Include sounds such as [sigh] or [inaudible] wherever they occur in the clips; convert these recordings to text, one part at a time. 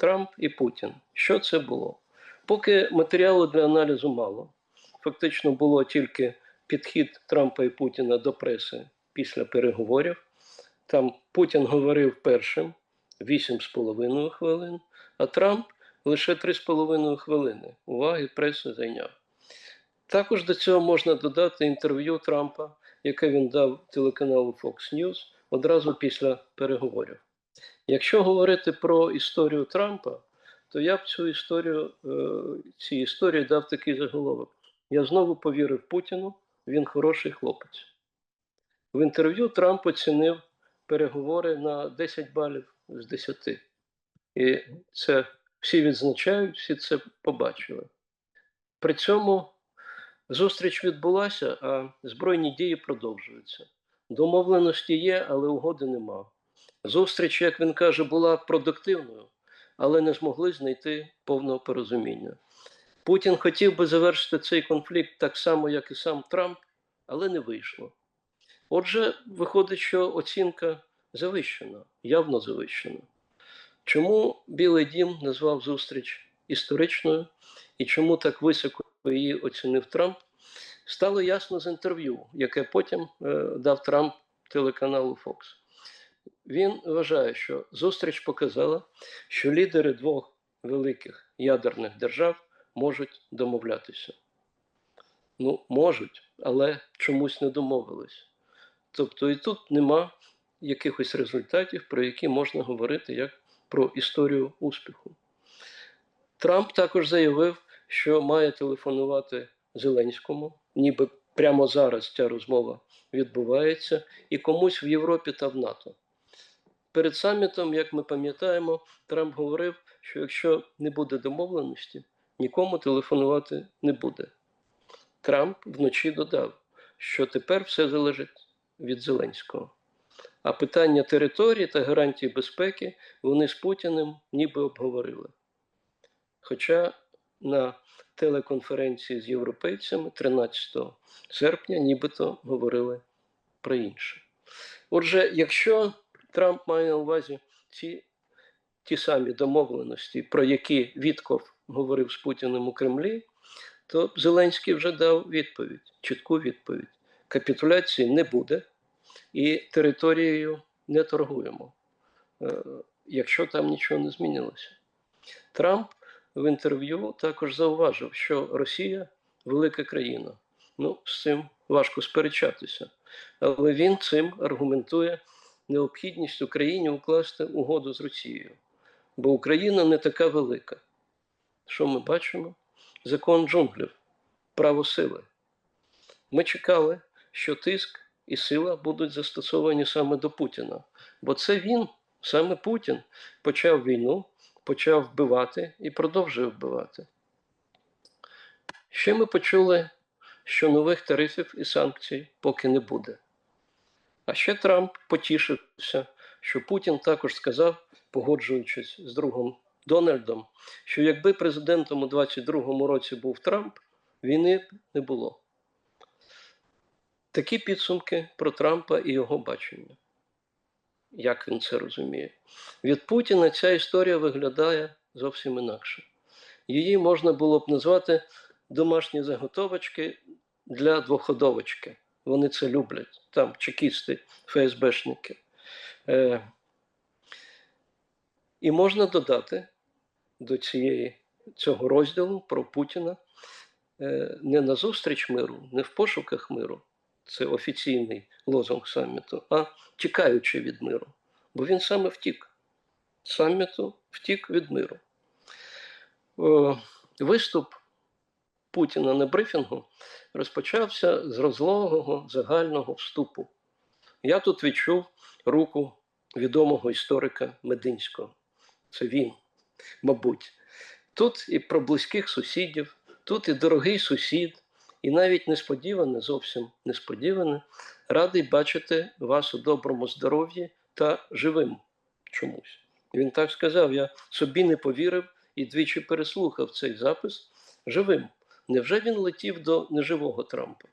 Трамп і Путін. Що це було? Поки матеріалу для аналізу мало. Фактично було тільки підхід Трампа і Путіна до преси після переговорів. Там Путін говорив першим 8,5 хвилин, а Трамп лише 3,5 хвилини. Уваги преси зайняв. Також до цього можна додати інтерв'ю Трампа, яке він дав телеканалу Fox News одразу після переговорів. Якщо говорити про історію Трампа, то я б цю історію, е, цій історії дав такий заголовок. Я знову повірив Путіну, він хороший хлопець. В інтерв'ю Трамп оцінив переговори на 10 балів з 10. І це всі відзначають, всі це побачили. При цьому зустріч відбулася, а збройні дії продовжуються. Домовленості є, але угоди нема. Зустріч, як він каже, була продуктивною, але не змогли знайти повного порозуміння. Путін хотів би завершити цей конфлікт так само, як і сам Трамп, але не вийшло. Отже, виходить, що оцінка завищена, явно завищена. Чому Білий Дім назвав зустріч історичною і чому так високо її оцінив Трамп, стало ясно з інтерв'ю, яке потім е, дав Трамп телеканалу Fox. Він вважає, що зустріч показала, що лідери двох великих ядерних держав можуть домовлятися. Ну, можуть, але чомусь не домовились. Тобто і тут нема якихось результатів, про які можна говорити як про історію успіху. Трамп також заявив, що має телефонувати Зеленському, ніби прямо зараз ця розмова відбувається, і комусь в Європі та в НАТО. Перед самітом, як ми пам'ятаємо, Трамп говорив, що якщо не буде домовленості, нікому телефонувати не буде. Трамп вночі додав, що тепер все залежить від Зеленського. А питання території та гарантії безпеки вони з Путіним ніби обговорили. Хоча на телеконференції з європейцями 13 серпня нібито говорили про інше. Отже, якщо Трамп має на увазі ці ті самі домовленості, про які Вітков говорив з Путіним у Кремлі, то Зеленський вже дав відповідь, чітку відповідь. Капітуляції не буде і територією не торгуємо, е, якщо там нічого не змінилося. Трамп в інтерв'ю також зауважив, що Росія велика країна. Ну, з цим важко сперечатися. Але він цим аргументує необхідність Україні укласти угоду з Росією. Бо Україна не така велика. Що ми бачимо? Закон джунглів, право сили. Ми чекали, що тиск і сила будуть застосовані саме до Путіна. Бо це він, саме Путін, почав війну, почав вбивати і продовжує вбивати. Ще ми почули, що нових тарифів і санкцій поки не буде. А ще Трамп потішився, що Путін також сказав, погоджуючись з другом Дональдом, що якби президентом у 22-му році був Трамп, війни не було. Такі підсумки про Трампа і його бачення. Як він це розуміє? Від Путіна ця історія виглядає зовсім інакше. Її можна було б назвати домашні заготовочки для двоходовочки. Вони це люблять. Там чекісти, ФСБшники. Е, і можна додати до цієї, цього розділу про Путіна е, не на зустріч миру, не в пошуках миру. Це офіційний лозунг саміту, а тікаючи від миру. Бо він саме втік. Саміту втік від миру. О, виступ Путіна на брифінгу розпочався з розлогого загального вступу. Я тут відчув руку відомого історика Мединського. Це він, мабуть. Тут і про близьких сусідів, тут і дорогий сусід, і навіть несподіване, зовсім несподіване, радий бачити вас у доброму здоров'ї та живим чомусь. Він так сказав: я собі не повірив і двічі переслухав цей запис живим. Невже він летів до неживого Трампа?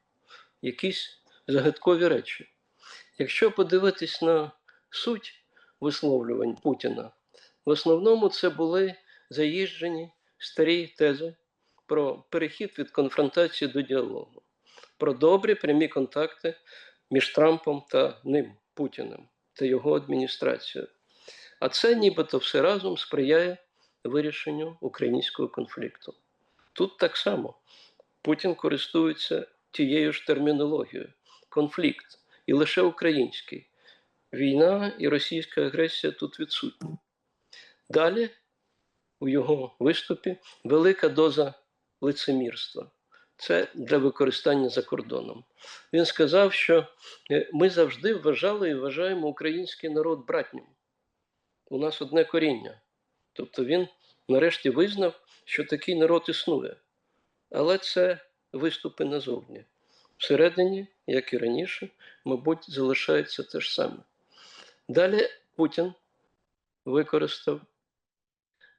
Якісь загадкові речі. Якщо подивитись на суть висловлювань Путіна, В основному це були заїжджені старі тези про перехід від конфронтації до діалогу, про добрі прямі контакти між Трампом та ним, Путіним та його адміністрацією. А це нібито все разом сприяє вирішенню українського конфлікту. Тут так само Путін користується тією ж термінологією конфлікт і лише український. Війна і російська агресія тут відсутні. Далі у його виступі велика доза лицемірства. Це для використання за кордоном. Він сказав, що е, ми завжди вважали і вважаємо український народ братнім. У нас одне коріння. Тобто він нарешті визнав, що такий народ існує. Але це виступи назовні. Всередині, як і раніше, мабуть, залишається те ж саме. Далі Путін використав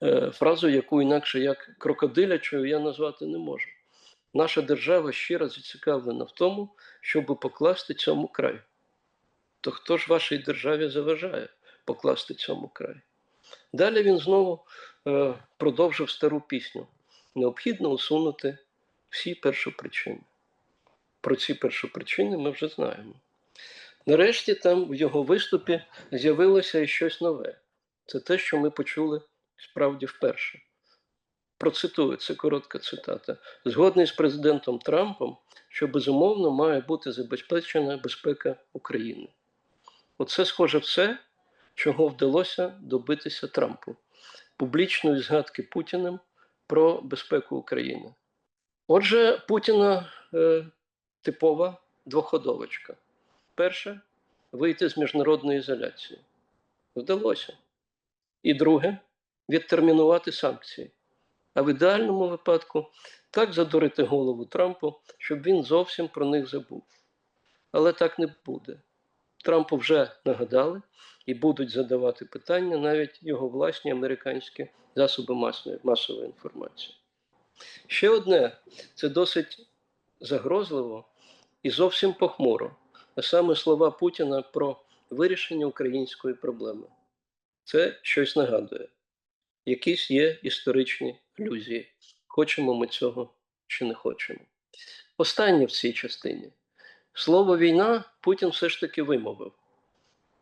е, фразу, яку інакше як крокодилячою я назвати не можу. Наша держава щиро зацікавлена в тому, щоб покласти цьому край. То хто ж вашій державі заважає покласти цьому край? Далі він знову продовжив стару пісню. Необхідно усунути всі першопричини. Про ці першопричини ми вже знаємо. Нарешті там в його виступі з'явилося і щось нове. Це те, що ми почули справді вперше. Процитую, це коротка цитата. Згодний з президентом Трампом, що безумовно має бути забезпечена безпека України. Оце схоже все, чого вдалося добитися Трампу публічної згадки Путіним про безпеку України. Отже, Путіна е, типова двоходовочка. Перше вийти з міжнародної ізоляції. Вдалося. І друге відтермінувати санкції. А в ідеальному випадку так задурити голову Трампу, щоб він зовсім про них забув. Але так не буде. Трампу вже нагадали і будуть задавати питання навіть його власні американські засоби масової, масової інформації. Ще одне це досить загрозливо і зовсім похмуро, а саме слова Путіна про вирішення української проблеми. Це щось нагадує. Якісь є історичні ілюзії. Хочемо ми цього чи не хочемо. Останнє в цій частині. Слово війна Путін все ж таки вимовив.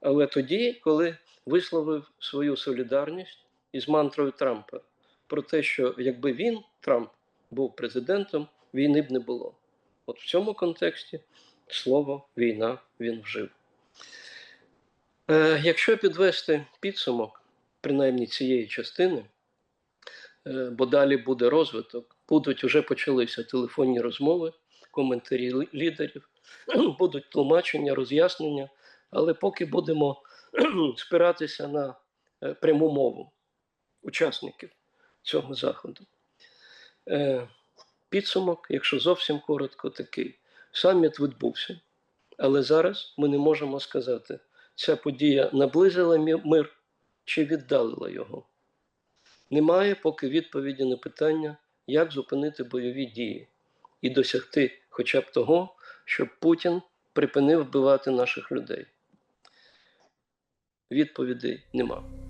Але тоді, коли висловив свою солідарність із мантрою Трампа про те, що якби він, Трамп, був президентом, війни б не було. От в цьому контексті слово війна він вжив. Е, Якщо підвести підсумок, принаймні цієї частини, е, бо далі буде розвиток, будуть вже почалися телефонні розмови, коментарі лідерів, [clears throat] будуть тлумачення, роз'яснення, але поки будемо [clears throat] спиратися на е, пряму мову учасників цього заходу. Е, Підсумок, якщо зовсім коротко, такий: саміт відбувся, але зараз ми не можемо сказати, ця подія наблизила мир чи віддалила його. Немає поки відповіді на питання, як зупинити бойові дії і досягти хоча б того, щоб Путін припинив вбивати наших людей. Відповідей нема.